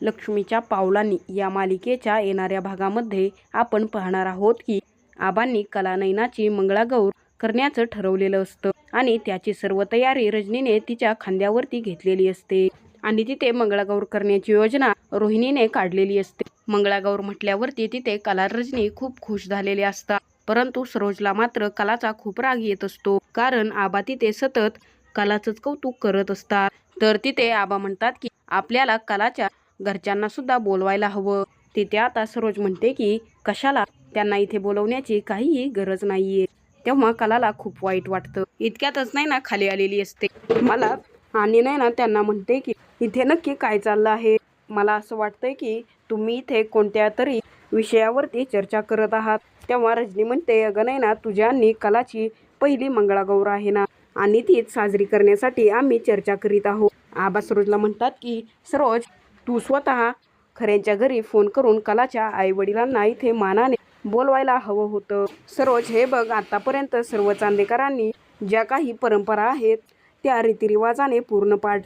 लक्ष्मीच्या पावलांनी या मालिकेच्या येणाऱ्या भागामध्ये आपण पाहणार आहोत की आबांनी कलानयनाची मंगळागौर करण्याचं ठरवलेलं असतं आणि त्याची सर्व तयारी रजनीने तिच्या खांद्यावरती घेतलेली असते. आणि तिथे मंगळागौर करण्याची योजना रोहिणीने काढलेली असते. मंगळागौर म्हटल्यावरती तिथे कला रजनी खूप खुश झालेले असतात. परंतु सरोजला मात्र कलाचा खूप राग येत असतो. कारण आबा तिथे सतत कलाचंच कौतुक करत असतात. तर तिथे आबा म्हणतात की आपल्याला कलाच्या घरच्यांना सुद्धा बोलवायला हवं. तिथे आता सरोज म्हणते की कशाला? त्यांना इथे बोलवण्याची काहीही गरज नाहीये. तेव्हा कलाला खूप वाईट वाटतं. इतक्यातच नाही ना खाली आलेली असते. मला आणि नाही ना त्यांना म्हणते की इथे नक्की काय चाललं आहे? मला असं वाटतंय की तुम्ही इथे कोणत्या तरी विषयावरती चर्चा करत आहात. तेव्हा रजनी म्हणते अगं नाही ना तुझ्या आणि कलाची पहिली मंगळागौर आहे ना आणि तीच साजरी करण्यासाठी आम्ही चर्चा करीत आहोत. आबा सरोजला म्हणतात की सरोज तू स्वतः खऱ्यांच्या घरी फोन करून कलाच्या आईवडिलांना इथे मानाने बोलवायला हवं होतं. सरोज हे बघ आतापर्यंत सर्व चांदेकरांनी ज्या काही परंपरा आहेत त्या रीतिरिवाजाने पूर्ण पाड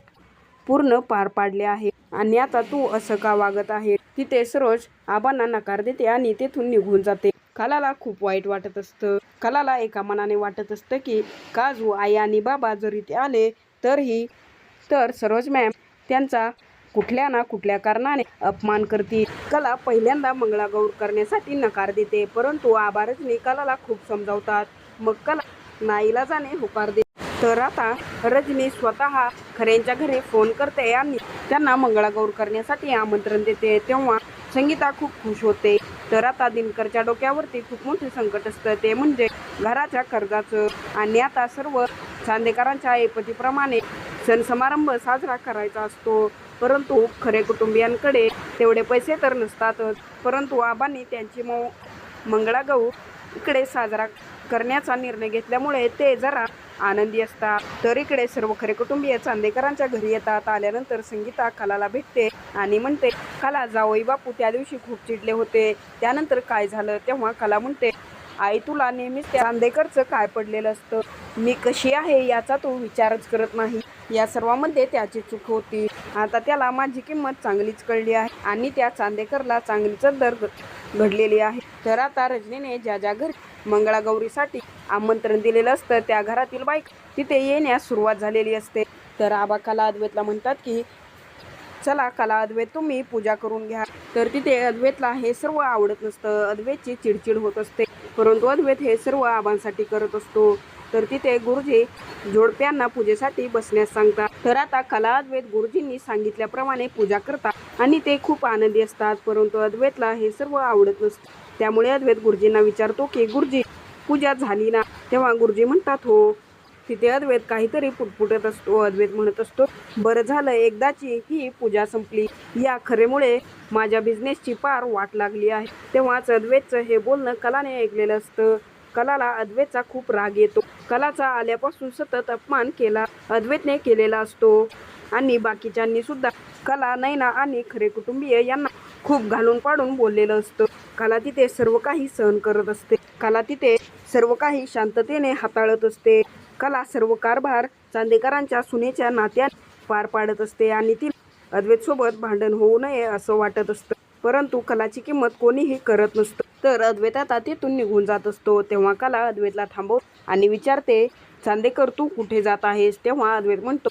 पूर्ण पार पाडले आहे आणि आता तू असं का वागत आहे? तिथे सरोज आबांना नकार देते आणि तेथून निघून जाते. कलाला खूप वाईट वाटत असतं. कलाला एका मनाने वाटत असतं की काजू आई आणि बाबा जरी ते आले तरीही तर सरोज मॅम त्यांचा कुठल्या ना कुठल्या कारणाने अपमान करतील. कला पहिल्यांदा मंगळागौर करण्यासाठी नकार देते परंतु आबारजनी कलाला खूप समजावतात. मग कला नाईलाजाने होकार देते तर आता रजनी स्वतः खऱ्यांच्या घरी फोन करते आणि त्यांना मंगळागौर करण्यासाठी आमंत्रण देते. तेव्हा संगीता खूप खुश होते. तर आता दिनकरच्या डोक्यावरती खूप मोठे संकट असतं. ते म्हणजे घराच्या कर्जाचं. आणि आता सर्व चांदेकरांच्या ऐपतीप्रमाणे सण समारंभ साजरा करायचा असतो. परंतु खरे कुटुंबियांकडे तेवढे पैसे तर नसतातच. परंतु आबांनी त्यांची मो मंगळागौर इकडे साजरा करण्याचा निर्णय घेतल्यामुळे ते जरा आनंदी असतात. तर इकडे सर्व खरे कुटुंबीय चांदेकरांच्या घरी येतात. आल्यानंतर संगीता कलाला भेटते आणि म्हणते कला जावई बापू त्या दिवशी खूप चिडले होते. त्यानंतर काय झालं? तेव्हा कला म्हणते आई तुला नेहमीच त्या चांदेकरचं काय पडलेलं असतं? मी कशी आहे याचा तो विचारच करत नाही. या सर्वांमध्ये त्याची चूक होती. आता त्याला माझी किंमत चांगलीच कळली आहे आणि त्या चांदेकरला चांगलीच दर घडलेली आहे. तर आता रजनीने ज्या ज्या घरी मंगळागौरीसाठी आमंत्रण दिलेलं असतं त्या घरातील बाईक तिथे येण्यास सुरुवात झालेली असते. तर आबा कला अद्वैतला म्हणतात की चला कला अद्वैत तुम्ही पूजा करून घ्या. तर तिथे अद्वैतला हे सर्व आवडत नसतं. अद्वैतची चिडचिड होत असते. परंतु अद्वैत हे सर्व आबांसाठी करत असतो. तर तिथे गुरुजी जोडप्यांना पूजेसाठी बसण्यास सांगतात. तर आता कला अद्वैत गुरुजींनी सांगितल्याप्रमाणे पूजा करतात आणि ते खूप आनंदी असतात. परंतु अद्वैतला हे सर्व आवडत नसतं. त्यामुळे अद्वैत गुरुजींना विचारतो की गुरुजी पूजा झाली ना? तेव्हा गुरुजी म्हणतात हो. तिथे अद्वैत काहीतरी पुटपुटत असतो अद्वैत म्हणत असतो. बरं झालं एकदाची ही पूजा संपली. या खरेमुळे माझ्या बिझनेसची पार वाट लागली आहे. तेव्हाच अद्वैतचं हे बोलणं कलाने ऐकलेलं असतं. कलाला अद्वैतचा खूप राग येतो. कलाचा आल्यापासून सतत अपमान केला अद्वैतने केलेला असतो. आणि बाकीच्यांनी सुद्धा कला नैना आणि खरे कुटुंबीय यांना खूप घालून पाडून बोललेलं असतं. कला तिथे सर्व काही सहन करत असते. कला तिथे सर्व काही शांततेने हाताळत असते. कला सर्व कारभार चांदेकरांच्या सुनेच्या नात्यात पार पाडत असते आणि ती अद्वैतसोबत भांडण होऊ नये असं वाटत असतं. परंतु कलाची किंमत कोणीही करत नसतं. तर अद्वेता तातीतून तिथून निघून जात असतो. तेव्हा कला अद्वैतला थांबव आणि विचारते चांदेकर तू कुठे जात आहेस? तेव्हा अद्वैत म्हणतो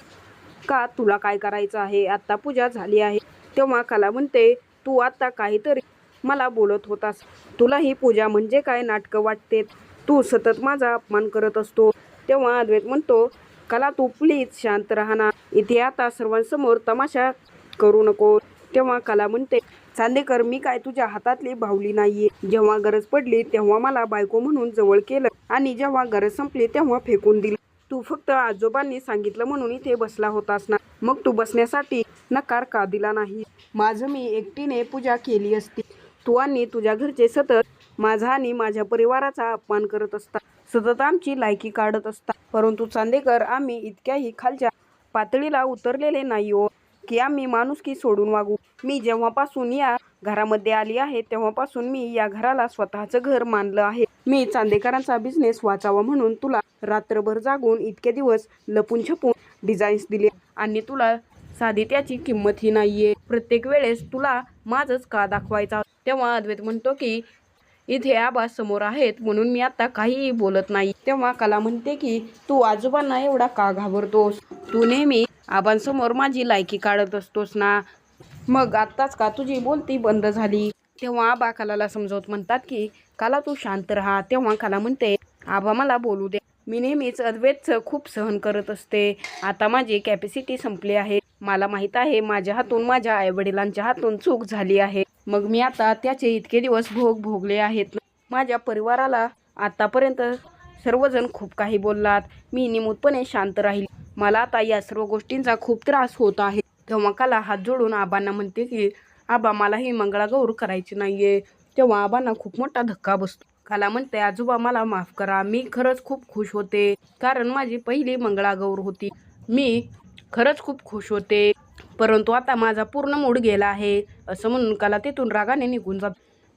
का तुला काय करायचं आहे? आत्ता पूजा झाली आहे. तेव्हा कला म्हणते तू आत्ता काहीतरी मला बोलत होतास. तुला ही पूजा म्हणजे काय नाटकं वाटते तू सतत माझा अपमान करत असतो. तेव्हा अद्वैत म्हणतो कला तू प्लीज शांत राहणार. इथे आता सर्वांसमोर तमाशा करू नको. तेव्हा कला म्हणते चांदेकर मी काय तुझ्या हातातली भावली नाहीये. जेव्हा गरज पडली तेव्हा मला बायको म्हणून जवळ केलं आणि जेव्हा गरज संपली तेव्हा फेकून दिली. तू फक्त आजोबांनी सांगितलं म्हणून इथे बसला होतास ना. मग तू बसण्यासाठी नकार का दिला नाही? माझं मी एकटीने पूजा केली असती. तू आणि तुझ्या घरचे सतत माझा आणि माझ्या परिवाराचा अपमान करत असतात. सतत आमची लायकी काढत असतात. परंतु चांदेकर आम्ही इतक्याही खालच्या पातळीला उतरलेले नाही हो की आम्ही माणुसकी सोडून वागू. मी जेव्हापासून या घरामध्ये आली आहे तेव्हापासून मी या घराला स्वतःचं घर मानलं आहे. मी चांदेकरांचा बिझनेस वाचावा म्हणून तुला रात्रभर जागून इतके दिवस लपून छपून डिझाईन्स दिले आणि तुला साधी त्याची किंमतही नाहीये. प्रत्येक वेळेस तुला माझंच का दाखवायचा? तेव्हा अद्वैत म्हणतो की इथे आबा समोर आहेत म्हणून मी आता काहीही बोलत नाही. तेव्हा कला म्हणते की तू आजोबांना एवढा का घाबरतोस? तू नेहमी आबांसमोर माझी लायकी काढत असतोस ना? मग आत्ताच का तुझी बोलती बंद झाली? तेव्हा आबा कलाला समजवत म्हणतात की काला तू शांत राहा. तेव्हा काला म्हणते आबा मला बोलू दे. मी नेहमीच अद्वैतचं खूप सहन करत असते. आता माझी कॅपॅसिटी संपली आहे. मला माहीत आहे माझ्या हातून माझ्या आईवडिलांच्या हातून चूक झाली आहे. मग मी आता त्याचे इतके दिवस भोग भोगले आहेत. माझ्या परिवाराला आतापर्यंत सर्वजण खूप काही बोललात. मी निमूतपणे शांत राहील. मला आता या सर्व गोष्टींचा खूप त्रास होत आहे. तेव्हा काला हात जोडून आबांना म्हणते की आबा मला ही मंगळागौर करायची नाहीये. तेव्हा आबांना खूप मोठा धक्का बसतो. काला म्हणते आजोबा मला माफ करा. मी खरंच खूप खुश होते. कारण माझी पहिली मंगळागौर होती. मी खरंच खूप खुश होते. परंतु आता माझा पूर्ण मूड गेला आहे असं म्हणून कला तिथून रागाने निघून जात.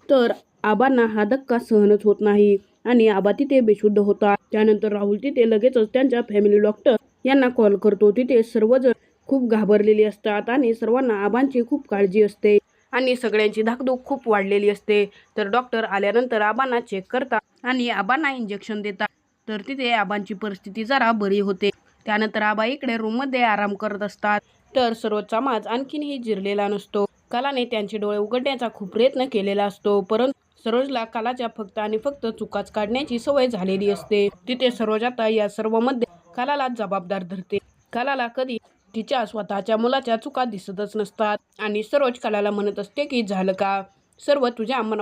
तर आबांना हा धक्का सहनच होत नाही आणि आबा तिथे बेशुद्ध होता. त्यानंतर राहुल तिथे लगेचच त्यांच्या फॅमिली डॉक्टर यांना कॉल करतो. तिथे सर्वजण खूप घाबरलेली असतात आणि सर्वांना आबांची खूप काळजी असते आणि सगळ्यांची धाकधूक खूप वाढलेली असते. तर डॉक्टर आल्यानंतर आबांना चेक करतात आणि आबांना इंजेक्शन देतात. तर तिथे आबांची परिस्थिती जरा बरी होते. त्यानंतर आबा इकडे रूममध्ये आराम करत असतात. तर सरोजचा माज आणखीनही जिरलेला नसतो. कलाने त्यांचे डोळे उघडण्याचा खूप प्रयत्न केलेला असतो परंतु सरोजला कलाच्या फक्त आणि फक्त चुकाच काढण्याची सवय झालेली असते. तिथे सरोज आता या सर्वमध्ये कलाला जबाबदार धरते. कलाला कधी तिच्या स्वतःच्या मुलाच्या चुका दिसतच नसतात. आणि सरोज कलाला म्हणत असते की झालं का? सर्व तुझ्या मन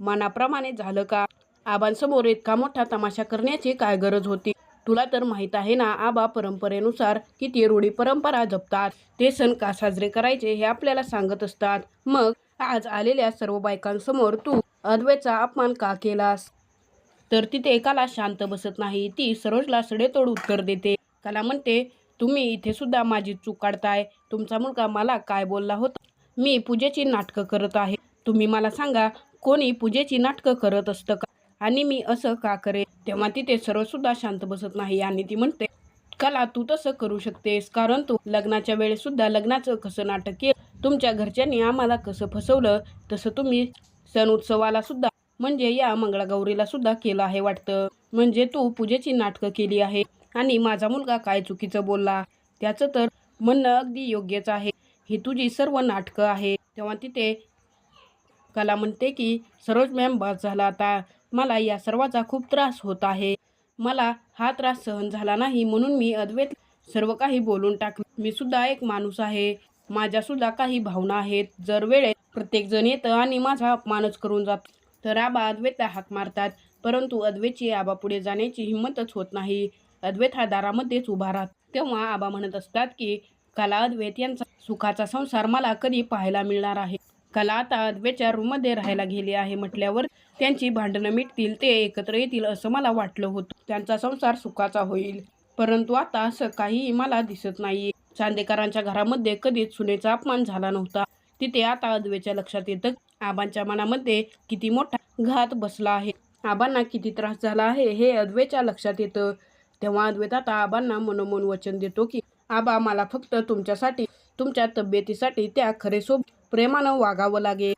मनाप्रमाणे झालं का? आबांसमोर इतका मोठा तमाशा करण्याची काय गरज होती? तुला तर माहीत आहे ना आबा परंपरेनुसार किती रूढी परंपरा जपतात. ते सण का साजरे करायचे हे आपल्याला सांगत असतात. मग आज आलेल्या सर्व बायकांसमोर तू अद्वैतचा अपमान का केलास? तर तिथे एकाला शांत बसत नाही ती सरोजला सडेतोड उत्तर देते. कला म्हणते तुम्ही इथे सुद्धा माझी चूक काढताय. तुमचा मुलगा मला काय बोलला होता? मी पूजेची नाटकं करत आहे. तुम्ही मला सांगा कोणी पूजेची नाटकं करत असतं का? आणि मी असं का करेन? तेव्हा तिथे सर्व सुद्धा शांत बसत नाही आणि ती म्हणते कला तू तसं करू शकतेस कारण तू लग्नाच्या वेळेस सुद्धा लग्नाचं कसं नाटक केलं? तुमच्या घरच्यांनी आम्हाला कसं फसवलं? तसं तुम्ही सण उत्सवाला सुद्धा म्हणजे या मंगळागौरीला सुद्धा केलं आहे वाटतं. म्हणजे तू पूजेची नाटकं केली आहे आणि माझा मुलगा काय चुकीचं बोलला? त्याचं तर म्हणणं अगदी योग्यच आहे. ही तुझी सर्व नाटकं आहे तेव्हा तिथे कला म्हणते की सरोज मॅम बस झाला आता. मला या सर्वाचा खूप त्रास होत आहे. मला हा त्रास सहन झाला नाही म्हणून मी अद्वैत सर्व काही बोलून टाकले. मी सुद्धा एक माणूस आहे. माझ्या सुद्धा काही भावना आहेत. जर वेळेत प्रत्येक जण येतं आणि माझा अपमानच करून जात तर आबा अद्वैतला हाक मारतात. परंतु अद्वैतची आबा पुढे जाण्याची हिंमतच होत नाही. अद्वैत हा दारामध्येच उभा राहत. तेव्हा आबा म्हणत असतात की कला अद्वैत यांचा सुखाचा संसार मला कधी पाहायला मिळणार आहे? कला आता अद्वैतच्या रूममध्ये राहायला गेली आहे म्हटल्यावर त्यांची भांडणं मिटतील ते एकत्र येतील असं मला वाटलं होतं. त्यांचा संसार सुखाचा होईल. परंतु आता असं काहीही मला दिसत नाही चांदेकरांच्या घरामध्ये कधीच सुनेचा अपमान झाला नव्हता. तिथे आता अद्वैतच्या लक्षात येतं आबांच्या मनामध्ये किती मोठा घात बसला आहे. आबांना किती त्रास झाला आहे हे अदवेच्या लक्षात येतं. तेव्हा अद्वैत आता आबांना मनोमन वचन देतो की आबा मला फक्त तुमच्यासाठी तुमच्या तब्येतीसाठी त्या खरे सोबत प्रेमानं वागावं लागेल.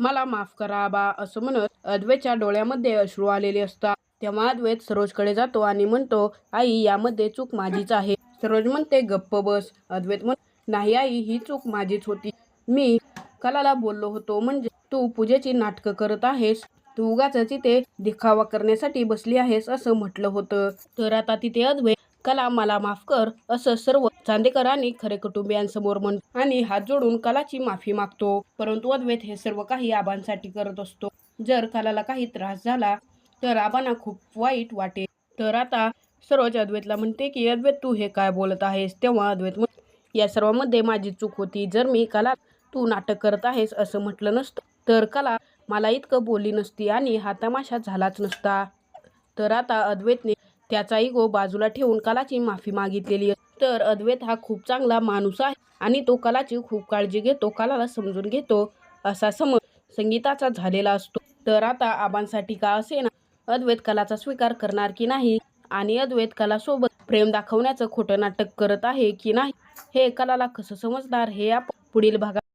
मला माफ करा बा असं म्हणत अद्वैतच्या डोळ्यामध्ये अश्रू आलेले असतात. तेव्हा अद्वैत सरोजकडे जातो आणि म्हणतो आई यामध्ये चूक माझीच आहे. सरोज म्हणते गप्प बस. अद्वैत म्हण नाही आई ही चूक माझीच होती. मी कलाला बोललो होतो. म्हणजे तू पूजेची नाटकं करत आहेस. तू उगाच तिथे दिखावा करण्यासाठी बसली आहेस असं म्हटलं होतं. तर आता तिथे अद्वैत कला मला माफ कर असं सर्व चांदेकर आणि खरे कुटुंबियांसमोर म्हण आणि हात जोडून कलाची माफी मागतो. परंतु अद्वैत हे सर्व काही आबांसाठी करत असतो. जर कलाला काही त्रास झाला तर आबांना खूप वाईट वाटेल. तर आता सरोज अद्वैतला म्हणते की अद्वैत तू हे काय बोलत आहेस? तेव्हा अद्वैत या सर्वांमध्ये माझी चूक होती. जर मी कला तू नाटक करत आहेस असं म्हटलं नसतं तर कला मला इतकं बोलली नसती आणि हा तमाशा झालाच नसता. तर आता अद्वैतने त्याचा इगो बाजूला ठेवून कलाची माफी मागितलेली तर अद्वैत हा खूप चांगला माणूस आहे आणि तो कलाची खूप काळजी घेतो कलाला समजून घेतो असा समज संगीताचा झालेला असतो. तर आता आबांसाठी का असे ना? अद्वैत कलाचा स्वीकार करणार की नाही? आणि अद्वैत कलासोबत प्रेम दाखवण्याचं खोटं नाटक करत आहे की नाही? हे कलाला कसं समजणार हे आपण पुढील भागात